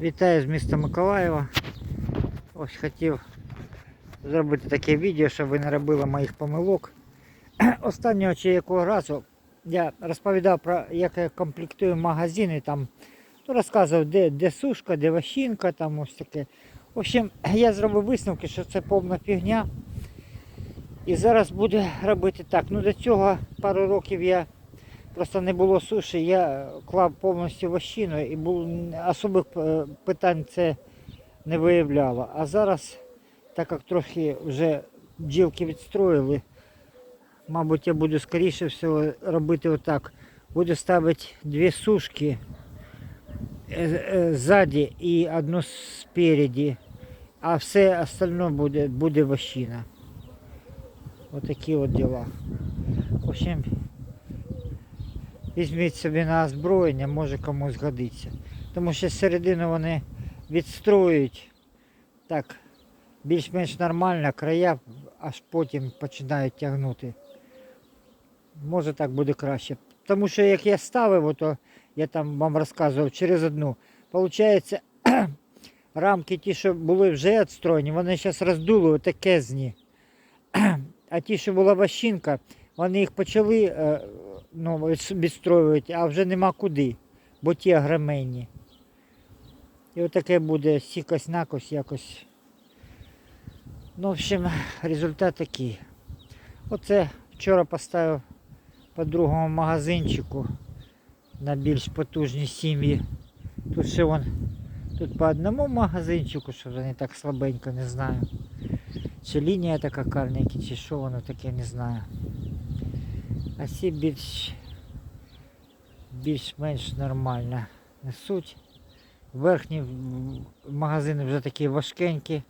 Вітаю з міста Миколаєва. Ось хотів зробити таке відео, щоб ви не робили моїх помилок. Останнього чи якого разу я розповідав про як я комплектую магазини, там ну, розказував, де, де сушка, де ващинка, там ось таке. В общем, я зробив висновки, що це повна фігня. І зараз буду робити так. Ну до цього пару років я просто не було суші, я клав повністю вощину і був, особих е, питань це не виявляло. А зараз, так як трохи вже бджілки відстроїли, мабуть, я буду скоріше всього робити отак. Буду ставити дві сушки е, е, ззаді і одну спереді, а все остальне буде, буде вощина. Отакі от діла. В общем, візьміть собі на озброєння, може комусь згодиться. Тому що середину вони відстроюють так, більш-менш нормально, края аж потім починають тягнути. Може так буде краще. Тому що як я ставив, то я там вам розказував через одну. Получається, рамки ті, що були вже відстроєні, вони зараз роздули отакезні. А ті, що була ващинка, вони їх почали е, ну, відс- відстроювати, а вже нема куди, бо ті агроменні. І отаке буде сікось накось якось. Ну, в общем, результат такий. Оце вчора поставив по другому магазинчику на більш потужні сім'ї. Тут ще вон, тут по одному магазинчику, що не так слабенько, не знаю. Чи лінія така карніки, чи що воно таке, не знаю. А ці більш більш-менш нормально несуть. Верхні магазини вже такі важкенькі.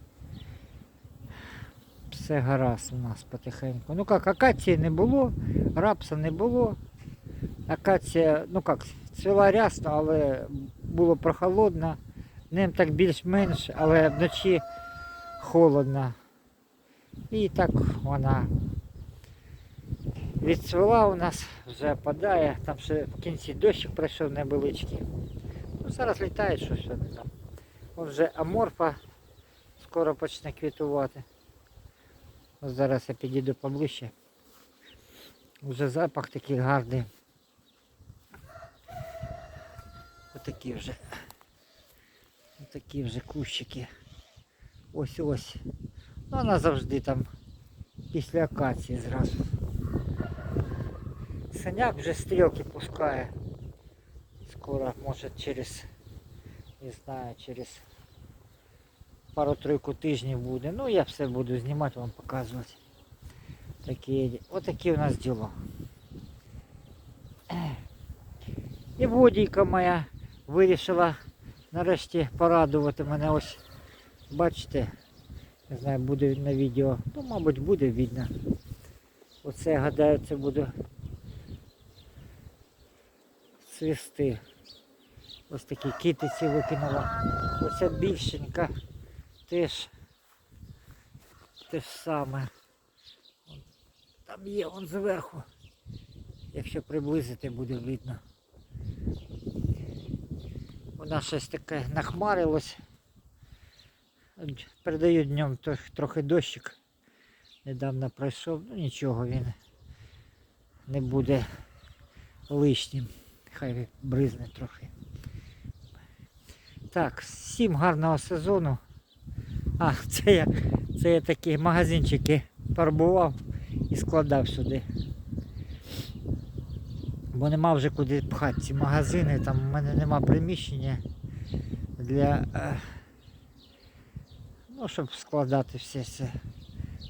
Все гаразд у нас потихеньку. Ну як, акації не було, рапса не було. Акація, ну як, цвіла рясно, але було прохолодно. Днем так більш-менш, але вночі холодно. І так вона відцвела у нас, вже падає, там ще в кінці дощик пройшов невеличкий. Ну, зараз літає щось вони там. От вже аморфа скоро почне квітувати. Ось зараз я підійду поближче. Вже запах такий гарний. Отакі вже. Отакі вже кущики. Ось ось. Ну, вона завжди там після акації зразу. Саняк вже стрілки пускає. Скоро, може через, не знаю, через пару-тройку тижнів буде. Ну я все буду знімати, вам показувати. Такі, отакі у нас діла. І водійка моя вирішила нарешті порадувати мене ось. Бачите, не знаю, буде на відео. Ну, мабуть, буде видно. Оце, я гадаю, це буде цвісти. Ось такі китиці викинула. Оця більшенька теж те ж саме. Там є он зверху. Якщо приблизити, буде видно. Вона щось таке нахмарилось. Передаю днем трохи дощик. Недавно пройшов, ну нічого він не буде лишнім. Хай бризне трохи. Так, всім гарного сезону. А, це я, це я такі магазинчики фарбував і складав сюди. Бо нема вже куди пхати ці магазини, там в мене нема приміщення для. е, Ну, щоб складати всі ці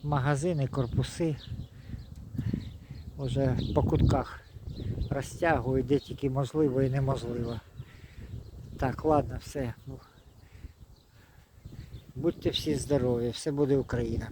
магазини, корпуси. Уже по кутках розтягую, де тільки можливо і неможливо. Так, ладно, все. Будьте всі здорові, все буде Україна.